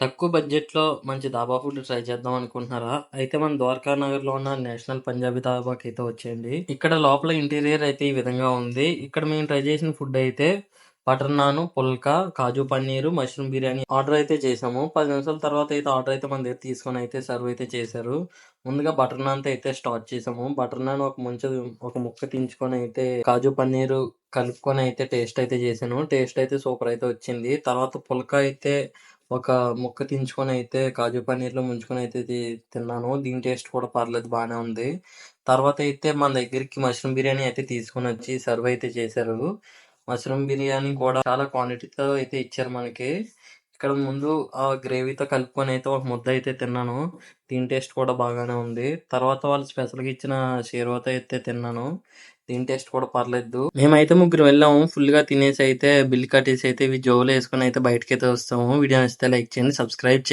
తక్కువ బడ్జెట్‌లో మంచి దాబా ఫుడ్ ట్రై చేద్దాం అనుకుంటున్నారా? అయితే మన ద్వారకా నగర్‌లో ఉన్న నేషనల్ పంజాబీ అయితే వచ్చేయండి. ఇక్కడ లోపల ఇంటీరియర్ అయితే ఈ విధంగా ఉంది. ఇక్కడ మేము ట్రై చేసిన ఫుడ్ అయితే butter naan, pulka, kaju paneer, mushroom biryani order అయితే చేసాము. పది నిమిషాల తర్వాత అయితే ఆర్డర్ అయితే మన దగ్గర తీసుకొని అయితే సర్వ్ అయితే చేశారు. ముందుగా బటర్ నాన్‌తో అయితే స్టార్ట్ చేసాము. బటర్ నాన్ ఒక ముంచు ఒక ముక్క తించుకొని అయితే కాజు పన్నీరు కలుపుకొని అయితే టేస్ట్ అయితే చేశాను. టేస్ట్ అయితే సూపర్ అయితే వచ్చింది. తర్వాత పుల్కా అయితే ఒక ముక్క తించుకొని అయితే కాజు పన్నీర్‌లో ముంచుకొని అయితే తిన్నాను. దీని టేస్ట్ కూడా పర్లేదు బాగానే ఉంది. తర్వాత అయితే మన దగ్గరికి మష్రూమ్ బిర్యానీ అయితే తీసుకొనొచ్చి సర్వ్ అయితే చేశారు. మష్రూమ్ బిర్యానీ కూడా చాలా క్వాంటిటీతో అయితే ఇచ్చారు మనకి. ఇక్కడ ముందు ఆ గ్రేవీతో కలుపుకొని అయితే ఒక ముద్ద అయితే తిన్నాను. దీని టేస్ట్ కూడా బాగానే ఉంది. తర్వాత వాళ్ళు స్పెషల్‌గా ఇచ్చిన షేర్వాతో అయితే తిన్నాను. దీని టేస్ట్ కూడా పర్లేదు. మేమైతే ముగ్గురు వెళ్ళాము. ఫుల్‌గా తినేసి అయితే బిల్ కట్టేసి అయితే ఇవి జోబులో ఏసుకొని అయితే బయటకైతే వస్తాము. వీడియో నచ్చితే లైక్ చేయండి. సబ్స్క్రైబ్ చే